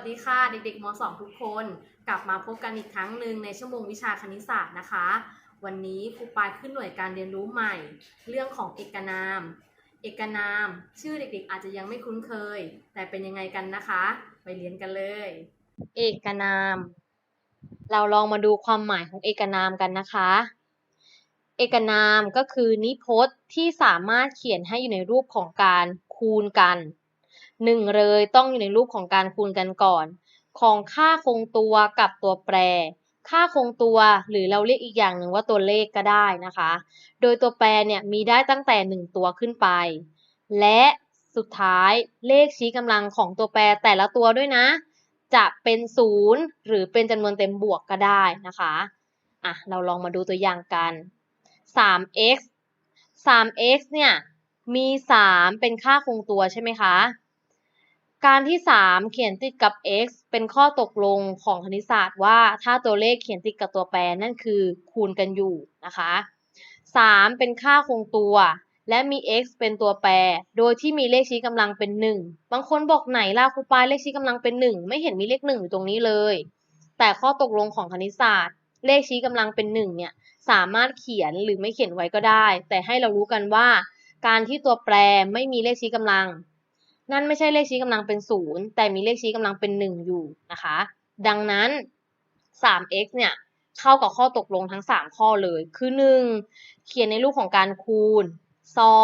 สดีค่ะเด็กๆม .2 ทุกคน กลับมาพบกันอีกครั้งหนึ่งในชั่วโมงวิชาคณิตศาสตร์นะคะ วันนี้ครูปายขึ้นหน่วยการเรียนรู้ใหม่ เรื่องของเอกนาม เอกนาม ชื่อเด็กๆอาจจะยังไม่คุ้นเคย แต่เป็นยังไงกันนะคะ ไปเรียนกันเลย เอกนาม เราลองมาดูความหมายของเอกนามกันนะคะ เอกนามก็คือนิพจน์ที่สามารถเขียนให้อยู่ในรูปของการคูณกัน หนึ่งเลยต้องอยู่ในรูปของการคูณกันก่อน ของค่าคงตัวกับตัวแปร ค่าคงตัวหรือเราเรียกอีกอย่างหนึ่งว่าตัวเลขก็ได้นะคะ โดยตัวแปรเนี่ยมีได้ตั้งแต่หนึ่งตัวขึ้นไป และสุดท้ายเลขชี้กำลังของตัวแปรแต่ละตัวด้วยนะ จะเป็นศูนย์หรือเป็นจำนวนเต็มบวกก็ได้นะคะอะเราลองมาดูตัวอย่างกัน 3x 3x เนี่ยมี 3 เป็นค่าคงตัวใช่ไหมคะ การที่ 3 เขียนติดกับ x เป็นข้อตกลงของคณิตศาสตร์ว่า ถ้าตัวเลขเขียนติดกับตัวแปรนั่นคือคูณกันอยู่นะคะ 3 เป็นค่าคงตัว และมี x เป็นตัวแปร โดยที่มีเลขชี้กำลังเป็น 1 บางคนบอกไหนล่ะครูปายเลขชี้กำลังเป็น 1 ไม่เห็นมีเลข 1 อยู่ตรงนี้เลย แต่ข้อตกลงของคณิตศาสตร์ เลขชี้กำลังเป็น 1 เนี่ยสามารถเขียนหรือไม่เขียนไว้ก็ได้ แต่ให้เรารู้กันว่า การที่ตัวแปรไม่มีเลขชี้กำลัง นั่นไม่ใช่เลขชี้กำลังเป็นศูนย์แต่มีเลขชี้กำลังเป็นหนึ่งอยู่นะคะ ดังนั้น 3x เนี่ยเข้ากับข้อตกลงทั้ง 3 ข้อเลย คือ 1. เขียนในรูปของการคูณ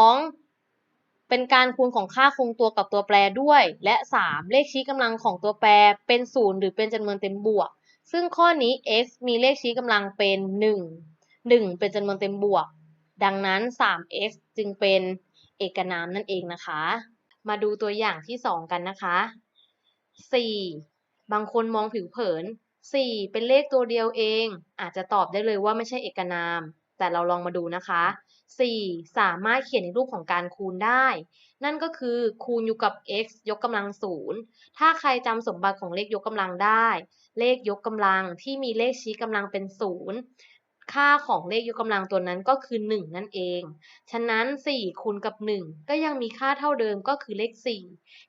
2. เป็นการคูณของค่าคงตัวกับตัวแปรด้วย และ 3. เลขชี้กำลังของตัวแปรเป็นศูนย์หรือเป็นจำนวนเต็มบวก ซึ่งข้อนี้ x มีเลขชี้กำลังเป็น 1 1 เป็นจำนวนเต็มบวก ดังนั้น 3x จึงเป็นเอกนามนั่นเองนะคะ มาดูตัวอย่างที่2กันนะคะ4บางคนมองผิวเผิน4เป็นเลขตัวเดียวเอง อาจจะตอบได้เลยว่าไม่ใช่เอกนาม แต่เราลองมาดูนะคะ4สามารถเขียนในรูปของการคูณได้ นั่นก็คือคูณอยู่กับ x ยกกำลังศูนย์ถ้าใครจำสมบัติของเลขยกกำลังได้ เลขยกกำลังที่มีเลขชี้กำลังเป็นศูนย์ ค่าของเลขยกกำลังตัวนั้นก็คือ 1 นั่นเอง ฉะนั้น 4 คูณกับ 1 ก็ยังมีค่าเท่าเดิมก็คือเลข 4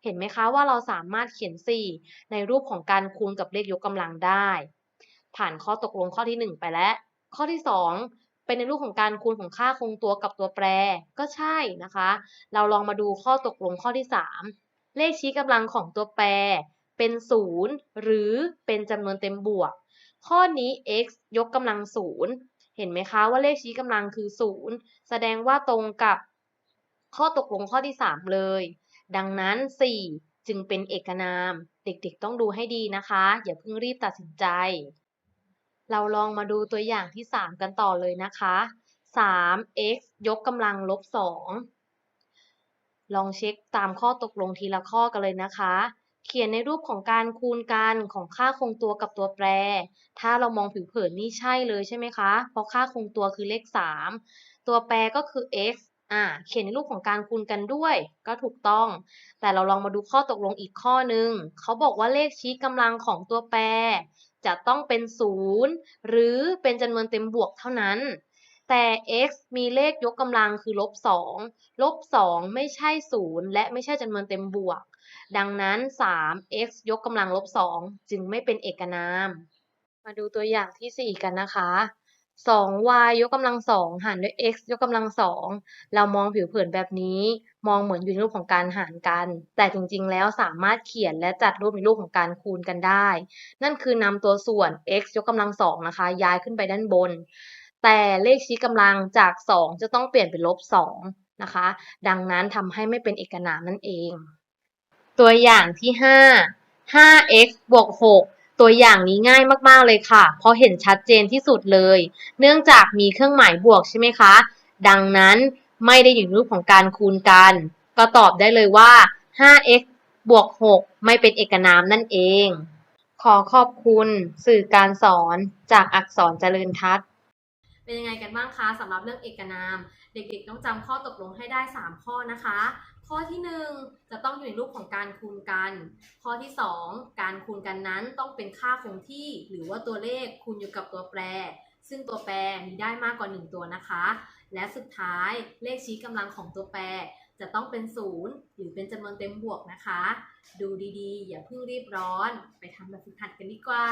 เห็นไหมคะว่าเราสามารถเขียน 4 ในรูปของการคูณกับเลขยกกำลังได้ ผ่านข้อตกลงข้อที่ 1 ไปแล้ว ข้อที่ 2 เป็นในรูปของการคูณของค่าคงตัวกับตัวแปร ก็ใช่นะคะ เราลองมาดูข้อตกลงข้อที่ 3 เลขชี้กำลังของตัวแปร เป็น 0 หรือเป็นจำนวนเต็มบวก ข้อนี้ x ยกกำลัง0เห็นไหมคะว่าเลขชี้กำลังคือ0แสดงว่าตรงกับข้อตกลงข้อที่ 3 เลย ดังนั้น 4 จึงเป็นเอกนาม เด็กๆต้องดูให้ดีนะคะ อย่าเพิ่งรีบตัดสินใจ เราลองมาดูตัวอย่างที่ 3 กันต่อเลยนะคะ 3x ยกกำลังลบ 2 ลองเช็คตามข้อตกลงทีละข้อกันเลยนะคะ เขียนในรูปของการคูณกันของค่าคงตัวกับตัวแปร ถ้าเรามองผิวเผินนี่ใช่เลยใช่ไหมคะ เพราะค่าคงตัวคือเลข 3 ตัวแปรก็คือ x อ่า เขียนในรูปของการคูณกันด้วย ก็ถูกต้อง แต่เราลองมาดูข้อตกลงอีกข้อหนึ่ง เขาบอกว่าเลขชี้กำลังของตัวแปร จะต้องเป็น 0 หรือเป็นจำนวนเต็มบวกเท่านั้น แต่ x มีเลขยกกำลังคือลบ2ลบ2ไม่ใช่ 0 และไม่ใช่จำนวนเต็มบวก ดังนั้น 3x ยกกำลังลบ2จึงไม่เป็นเอกนาม มาดูตัวอย่างที่ 4 กันนะคะ 2y ยกกำลัง2หารด้วย x ยกกำลัง2เรามองผิวเผินแบบนี้ มองเหมือนอยู่ในรูปของการหารกัน แต่จริงๆ แล้วสามารถเขียนและจัดรูปในรูปของการคูณกันได้ นั่นคือนำตัวส่วน x ยกกำลัง2นะคะ ย้ายขึ้นไปด้านบน แต่เลขชี้กำลังจาก 2 จะต้องเปลี่ยนเป็นลบ2นะคะ ดังนั้นทำให้ไม่เป็นเอกนามนั่นเอง ตัวอย่างที่ 5 5x บวก 6 ตัวอย่างนี้ง่ายมากๆเลยค่ะ เพราะเห็นชัดเจนที่สุดเลย เนื่องจากมีเครื่องหมายบวกใช่ไหมคะ ดังนั้นไม่ได้อยู่ในรูปของการคูณกัน ก็ตอบได้เลยว่า 5x บวก 6 ไม่เป็นเอกนามนั่นเอง ขอขอบคุณ สื่อการสอนจากอักษรเจริญทัศน์ เป็นยังไงกันบ้างคะสำหรับเรื่องเอกนาม เด็กๆต้องจำข้อตกลงให้ได้ 3 ข้อนะคะ ข้อที่ 1 จะต้องอยู่ในรูปของการคูณกัน ข้อที่ 2 การคูณกันนั้นต้องเป็นค่าคงที่ หรือว่าตัวเลขคูณอยู่กับตัวแปร ซึ่งตัวแปรมีได้มากกว่า 1 ตัวนะคะ และสุดท้ายเลขชี้กำลังของตัวแปรจะต้องเป็นศูนย์หรือเป็นจำนวนเต็มบวกนะคะ ดูดีๆ อย่าเพิ่งรีบร้อน ไปทำแบบฝึกหัดกันดีกว่า